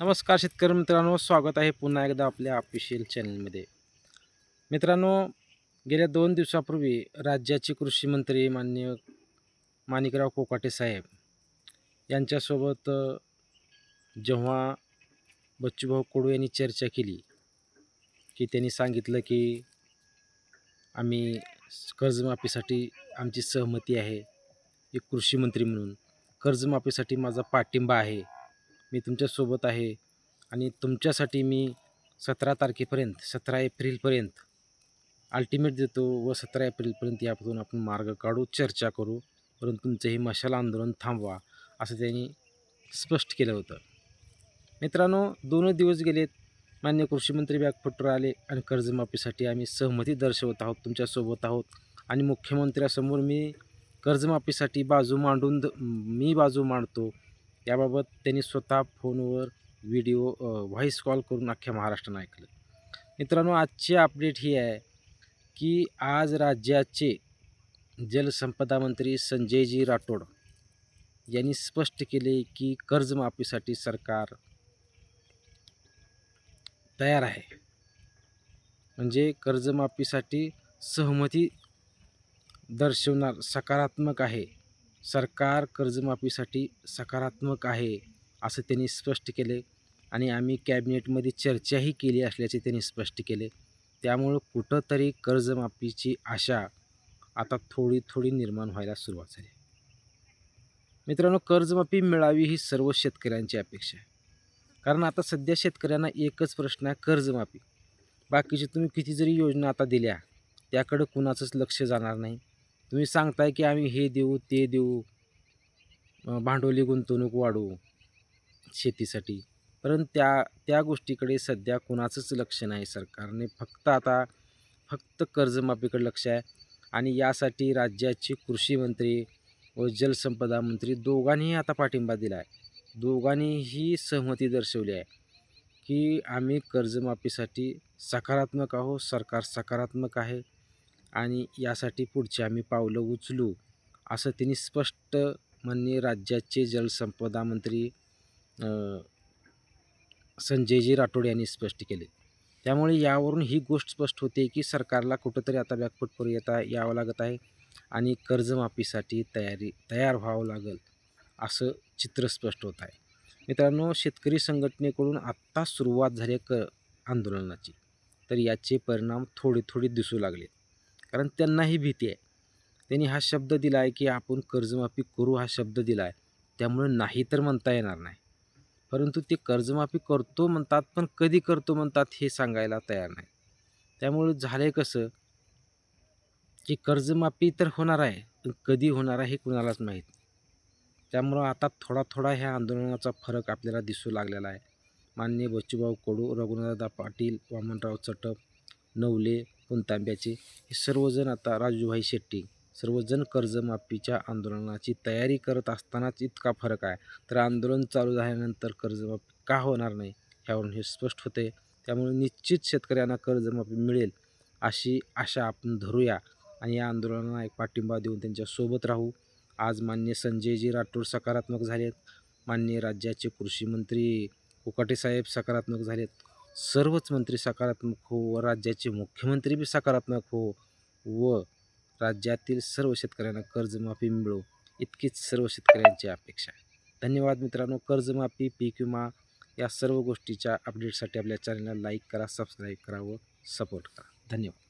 नमस्कार शेतकरी मित्रांनो स्वागत आहे पुन्हा एकदा आपल्या ऑफिशियल चॅनलमध्ये मित्रांनो गेल्या दोन दिवसापूर्वी राज्याचे कृषी मंत्री माननीय माणिकराव कोकाटे साहेब यांच्यासोबत जेव्हा बच्चूभाऊ कडू यांनी चर्चा केली की त्यांनी सांगितलं की आम्ही कर्जमाफीसाठी आमची सहमती आहे एक कृषी मंत्री म्हणून. कर्जमाफीसाठी माझा पाठिंबा आहे. मी तुमच्यासोबत आहे आणि तुमच्यासाठी मी सतरा तारखेपर्यंत सतरा एप्रिलपर्यंत अल्टिमेट देतो व सतरा एप्रिलपर्यंत यापासून आपण मार्ग काढू चर्चा करू परंतु तुमचं हे मशाल आंदोलन थांबवा असं त्यांनी स्पष्ट केलं होतं. मित्रांनो दोन दिवस गेलेत. मान्य कृषीमंत्री मंत्री आले आणि कर्जमाफीसाठी आम्ही सहमती दर्शवत आहोत तुमच्यासोबत आहोत. आणि मुख्यमंत्र्यासमोर मी कर्जमाफीसाठी बाजू मांडून द- मी बाजू मांडतो. याबाबत त्यांनी स्वतः फोनवर व्हिडिओ व्हॉईस कॉल करून अख्ख्या महाराष्ट्रानं ऐकलं. मित्रांनो आजची अपडेट ही आहे की आज राज्याचे जलसंपदा मंत्री संजयजी राठोड यांनी स्पष्ट केले की कर्जमाफीसाठी सरकार तयार आहे. म्हणजे कर्जमाफीसाठी सहमती दर्शवणार सकारात्मक आहे सरकार कर्जमाफीसाठी सकारात्मक आहे असं त्यांनी स्पष्ट केले. आणि आम्ही कॅबिनेटमध्ये चर्चाही केली असल्याचे त्यांनी स्पष्ट केले. त्यामुळं कुठंतरी कर्जमाफीची आशा आता थोडी थोडी निर्माण व्हायला सुरुवात झाली. मित्रांनो कर्जमाफी मिळावी ही सर्व शेतकऱ्यांची अपेक्षा आहे. कारण आता सध्या शेतकऱ्यांना एकच प्रश्न आहे कर्जमाफी. बाकीचे तुम्ही किती जरी योजना आता दिल्या त्याकडं कुणाचंच लक्ष जाणार नाही. तुम्ही सांगताय की आम्ही हे देऊ ते देऊ भांडवली गुंतवणूक वाढवू शेतीसाठी. परंतु त्या त्या गोष्टीकडे सध्या कुणाचंच लक्ष नाही सरकारने. फक्त आता फक्त कर्जमाफीकडे लक्ष आहे. आणि यासाठी राज्याचे कृषी मंत्री व जलसंपदा मंत्री दोघांनीही आता पाठिंबा दिला आहे. दोघांनीही सहमती दर्शवली आहे की आम्ही कर्जमाफीसाठी सकारात्मक आहोत सरकार सकारात्मक आहे. आणि यासाठी पुढची आम्ही पावलं उचलू असं त्यांनी स्पष्ट म्हणणे राज्याचे जलसंपदा मंत्री संजयजी राठोड यांनी स्पष्ट केले. त्यामुळे यावरून ही गोष्ट स्पष्ट होते की सरकारला कुठंतरी आता बॅकफुटवर येता यावं लागत आहे आणि कर्जमाफीसाठी तयारी तयार व्हावं लागेल असं चित्र स्पष्ट होत आहे. मित्रांनो शेतकरी संघटनेकडून आत्ता सुरुवात झाली क आंदोलनाची. तर याचे परिणाम थोडे थोडे दिसू लागले कारण त्यांनाही भीती आहे. त्यांनी हा शब्द दिला आहे की आपण कर्जमाफी करू हा शब्द दिला आहे त्यामुळे नाही तर म्हणता येणार नाही. परंतु ते कर्जमाफी करतो म्हणतात पण कधी करतो म्हणतात हे सांगायला तयार नाही. त्यामुळे झालं आहे कसं की कर्जमाफी तर होणार आहे पण कधी होणार आहे हे कुणालाच माहीत नाही. त्यामुळं आता थोडा थोडा ह्या आंदोलनाचा फरक आपल्याला दिसू लागलेला आहे. माननीय बच्चूभाऊ कडू रघुनाथदा पाटील वामनराव चटप नवले पुणतांब्याचे हे सर्वजण आता राजूभाई शेट्टी. सर्वजण कर्जमाफीच्या आंदोलनाची तयारी करत असतानाच इतका फरक आहे. तर आंदोलन चालू झाल्यानंतर कर्जमाफी का होणार नाही ह्यावरून हे स्पष्ट होते. त्यामुळे निश्चित शेतकऱ्यांना कर्जमाफी मिळेल अशी आशा आपण धरूया आणि या आंदोलनाला एक पाठिंबा देऊन त्यांच्यासोबत राहू. आज मान्य संजयजी राठोड सकारात्मक झालेत. मान्य राज्याचे कृषी मंत्री कोकाटे सकारात्मक झालेत. सर्वच मंत्री सकारात्मक हो व राज्याचे मुख्यमंत्री बी सकारात्मक हो व राज्यातील सर्व शेतकऱ्यांना कर्जमाफी मिळो इतकीच सर्व शेतकऱ्यांची अपेक्षा आहे. धन्यवाद मित्रांनो. कर्जमाफी पीक विमा या सर्व गोष्टीच्या अपडेटसाठी आपल्या चॅनलला लाईक करा सबस्क्राईब करा व सपोर्ट करा. धन्यवाद.